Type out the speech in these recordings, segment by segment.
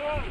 Що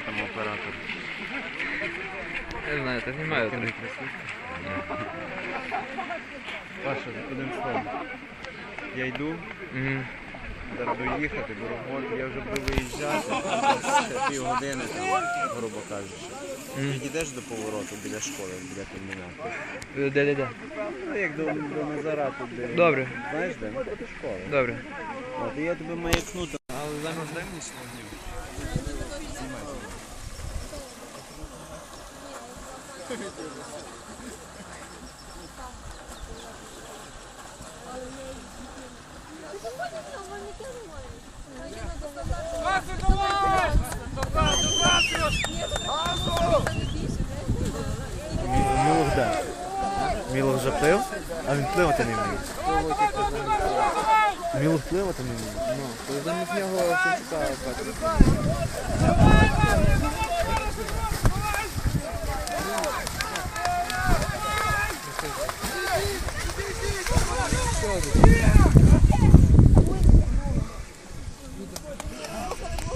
там оператор? Я не знаю, та знімаю. не Паша, одним словом. Я йду, Мгм. зараз буду їхати, бо я вже буду виїжджати, ще півгодини, грубо кажучи. Мгм. Підійдеш до повороту біля школи, біля комбінату. Де, де, де? Ну, як до, до Назара тут, де... Добре. Знаєш де? Ну, проти школи. Добре. От, і я тебе маякну там. Але заміж дивніше Мілох де? Мілох вже плив, а він пливати не вміє. Мілох пливати не вміє. Ну, то замість нього все цікаво todos.